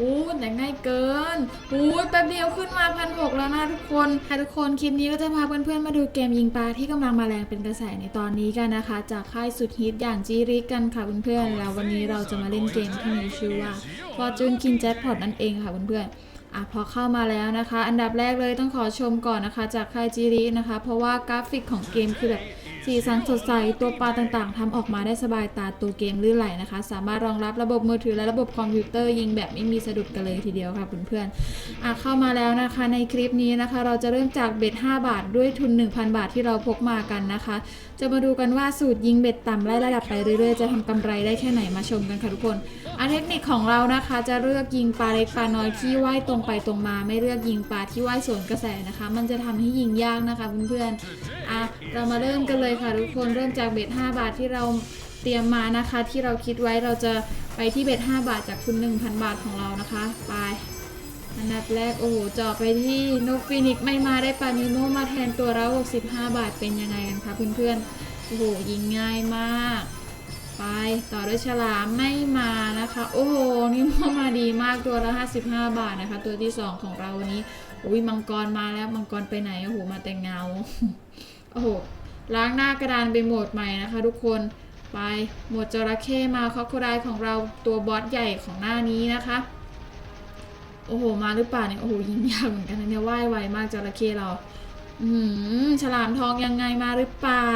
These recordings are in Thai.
อู้แต่ง่ายเกินอู้แป๊บเดียวขึ้นมาพันหกแล้วนะทุกคนค่ะทุกคนคลิปนี้ก็จะพาเพื่อนๆมาดูเกมยิงปลาที่กำลังมาแรงเป็นกระแสในตอนนี้กันนะคะ จากค่ายสุดฮิตอย่างจีริกกันค่ะเพื่อนๆแล้ววันนี้เราจะมาเล่นเกมที่มีชื่อว่า Fortune King Jackpot นั่นเองค่ะเพื่อนๆอะพอเข้ามาแล้วนะคะ อันดับแรกเลยต้องขอชมก่อนนะคะ จากค่ายจีรีนะคะ เพราะว่ากราฟิกของเกมคือแบบ สีสันสดใสตัวปลาต่างๆทำออกมาได้สบายตาตัวเกมลื่นไหลนะคะ สามารถรองรับระบบมือถือและระบบคอมพิวเตอร์ยิงแบบไม่มีสะดุดกันเลยทีเดียวค่ะเพื่อนๆอะเข้ามาแล้วนะคะ ในคลิปนี้นะคะ เราจะเริ่มจากเบ็ด 5 บาทด้วยทุน 1,000 บาทที่เราพกมากันนะคะ จะมาดูกันว่าสูตรยิงเบ็ดต่ำไล่ระดับไปเรื่อยๆจะทำกำไรได้แค่ไหนมาชมกันค่ะทุกคนอันเทคนิคของเรานะคะจะเลือกยิงปลาเล็กปลาน้อยที่ว่ายตรงไปตรงมา ไม่เลือกยิงปลาที่ว่ายสวนกระแสนะคะ มันจะทำให้ยิงยากนะคะเพื่อนๆ อะเรามาเริ่มกันเลยค่ะทุกคนเริ่มจากเบ็ด5บาทที่เราเตรียมมานะคะ ที่เราคิดไว้เราจะไปที่เบ็ด5บาทจากทุน1,000 บาทของเรานะคะ ไป อันดับแรกโอ้โหเจาะไปที่นกฟินิกไม่มาได้ปานิโมมาแทนตัวละ65 บาทเป็นยังไงกันคะเพื่อนๆโอ้โหยิงง่ายมาก ไปต่อด้วยฉลามไม่มานะคะ โอ้โหนิโมมาดีมากตัวละ 55 บาทนะคะ ตัวที่ 2 ของเราวันนี้อุ้ยมังกรมาแล้วมังกรไปไหนโอ้โหมาแต่งเงา อ้โห ล้างหน้ากระดานไปโหมดใหม่นะคะ ทุกคน ไปโหมดจระเข้มาคอโคไดของเราตัวบอสใหญ่ของหน้านี้นะคะ โอ้โห มาหรือเปล่าเนี่ย โอ้โห ยิงยากเหมือนกันนะเนี่ยว่ายไวมากจระเข้เรา อืมฉลามทองยังไงมาหรือเปล่า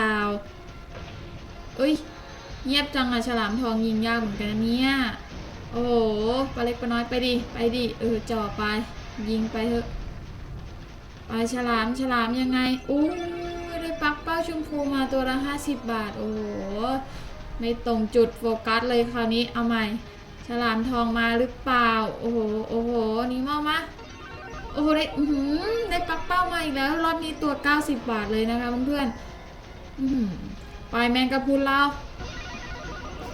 เอ้ย เงียบจังอะฉลามทองยิงยากเหมือนกันเนี่ยโอ้โหปลาเล็กปลาน้อยไปดิ ไปดิ เออจ่อไป ยิงไปเถอะ ไปฉลามฉลามยังไงอู้ ยได้ปักเป้าชมพูมาตัวละ 50 บาท โอ้โห ไม่ตรงจุดโฟกัสเลยคราวนี้ เอาใหม่ ฉลามทองมาหรือเปล่า โอ้โห โอ้โห นี่มอมาโอ้โห ได้อื้อหือได้ปักเป้ามาอีกแล้ว รอบนี้ตัว 90 บาทเลยนะคะเพื่อนๆอื้อหือไปแมงกะพรุนเรา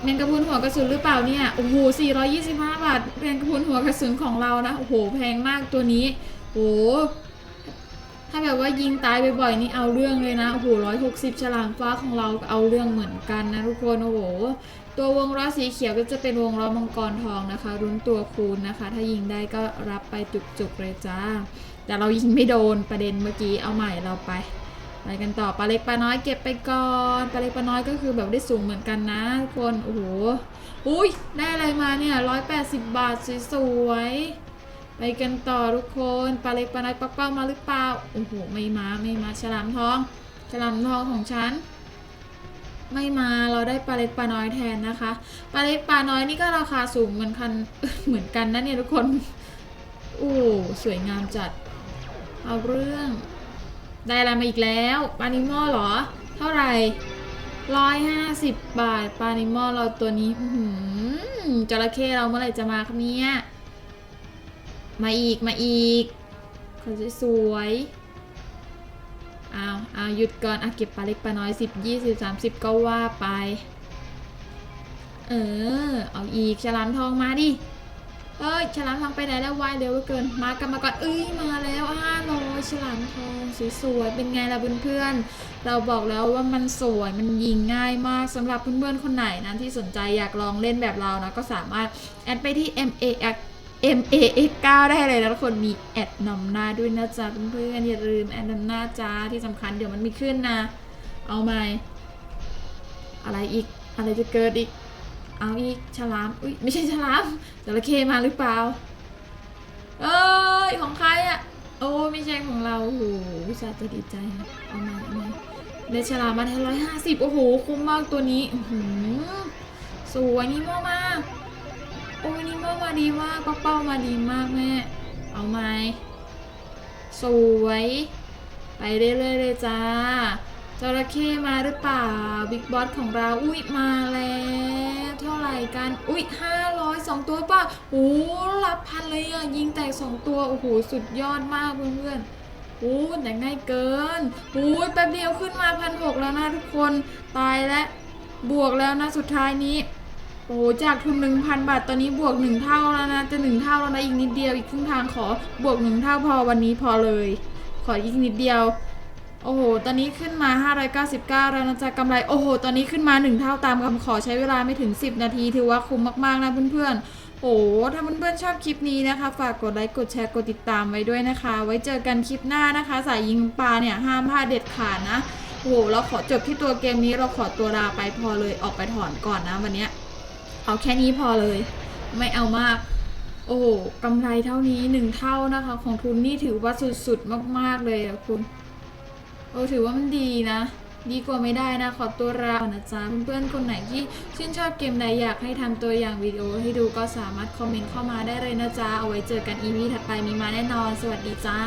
แมงกะพรุนหัวกระสุนหรือเปล่าเนี่ย โอ้โห 425 บาทแมงกะพรุนหัวกระสุนของเรานะ โอ้โห แพงมากตัวนี้ โอ้โห ถ้าแบบว่ายิงตายบ่อยๆนี่เอาเรื่องเลยนะ โอ้โห160ฉลามฟ้าของเราเอาเรื่องเหมือนกันนะทุกคน โอ้โห ตัววงล้อสีเขียวก็จะเป็นวงล้อมังกรทองนะคะ รุ้นตัวคูณนะคะ ถ้ายิงได้ก็รับไปจุกๆเลยจ้า แต่เรายิงไม่โดนประเด็นเมื่อกี้ เอาใหม่เราไป ไปกันต่อปลาเล็กปลาน้อยเก็บไปก่อน ปลาเล็กปลาน้อยก็คือแบบได้สูงเหมือนกันนะทุกคน โอ้โห อุ้ยได้อะไรมาเนี่ย180บาทสวยๆ ไปกันต่อทุกคนปลาเล็กปลาน้อยปักเป้ามาหรือเปล่าโอ้โหไม่มาไม่มาฉลามทองฉลามทองของฉัน ไม่มาเราได้ปลาเล็กปลาน้อยแทนนะคะปลาเล็กปลาน้อยนี่ก็ราคาสูงเหมือนกันเหมือนกันนะเนี่ยทุกคนโอ้สวยงามจัด เอาเรื่องได้อะไรมาอีกแล้วปลานิโมเหรอ เท่าไหร่ร้อยห้าสิบบาทปลานิโมเราตัวนี้จระเข้เราเมื่อไหร่จะมาครับเนี่ย มาอีกมาอีกเขาสวยๆเอาเอาหยุดก่อนอะเก็บปลาเล็กปลาน้อยสิบยี่สิบสามสิบก็ว่าไป เออ เอาอีกฉลามทองมาดิเอ้ยฉลามทองไปไหนแล้ววายเร็วเกิน มากรรมากรเอ้ยมาแล้วห้าร้อฉลามทองสวยๆเป็นไงล่ะเพื่อนๆเราบอกแล้วว่ามันสวยมันยิงง่ายมากสำหรับเพื่อนๆคนไหนนะที่สนใจอยากลองเล่นแบบเรานะก็สามารถแอดไปที่ M A X M A X 9ได้เลยนะทุกคนมีแอดนำหน้าด้วยนะจ๊ะเพื่อนๆอย่าลืมแอดนำหน้าจ้าที่สำคัญเดี๋ยวมันมีขึ้นนะ เอาไหมอะไรอีกอะไรจะเกิดอีก เอาอีกฉลามอุ้ยไม่ใช่ฉลามจระเข้มาหรือเปล่า เอ้ยของใครอะโอ้ไม่ใช่ของเราโอ้โหวิชาจะดีใจเอามาเอามาได้ฉลามมาแทนร้อยห้าสิบโอ้โหคุ้มมากตัวนี้สวยนิโมมาก โอ้ยนิโมมาดีมากป้าเป้ามาดีมากแม่ เอาไหมสวย ไปเรื่อยๆเลยจ้าจระเข้มาหรือเปล่า บิ๊กบอสของเรา อุ้ยมาแล้ว เท่าไหร่กัน อุ้ยห้าร้อยสองตัวป่ะโอ้รับพันเลยอะ ยิงแตกสองตัว โอ้โห สุดยอดมากเพื่อนๆโอ้แต่ง่ายเกินโอ้ยแป๊บเดียวขึ้นมาพันหกแล้วนะทุกคน ตายแล้ว บวกแล้วนะสุดท้ายนี้ โอ้จากทุนหนึ่งพันบาท ตอนนี้บวกหนึ่งเท่าแล้วนะ จะหนึ่งเท่าแล้วนะ อีกนิดเดียว อีกครึ่งทางขอบวกหนึ่งเท่าพอวันนี้พอเลย ขออีกนิดเดียว โอ้โห ตอนนี้ขึ้นมา 599 แล้วนะจ๊ะกำไร โอ้โห ตอนนี้ขึ้นมา 1 เท่าตามคำขอใช้เวลาไม่ถึง 10 นาที ถือว่าคุ้มมากๆนะเพื่อนๆ โอ้ถ้าเพื่อนๆชอบคลิปนี้นะคะ ฝากกดไลค์ กดแชร์ กดติดตามไว้ด้วยนะคะ ไว้เจอกันคลิปหน้านะคะ สายยิงปลาเนี่ยห้ามพลาดเด็ดขาดนะ โอ้โหเราขอจบที่ตัวเกมนี้ เราขอตัวลาไปพอเลย ออกไปถอนก่อนนะวันเนี้ย เอาแค่นี้พอเลย ไม่เอามาก โอ้กำไรเท่านี้หนึ่งเท่านะคะ ของทุนนี่ถือว่าสุดๆมากๆเลยอะคุณโอ้ถือว่ามันดีนะดีกว่าไม่ได้นะขอตัวลาก่อนนะจ๊ะเพื่อนๆคนไหนที่ชื่นชอบเกมใดอยากให้ทำตัวอย่างวิดีโอให้ดูก็สามารถคอมเมนต์เข้ามาได้เลยนะจ๊ะเอาไว้เจอกันอีพีถัดไปมีมาแน่นอน สวัสดีจ้า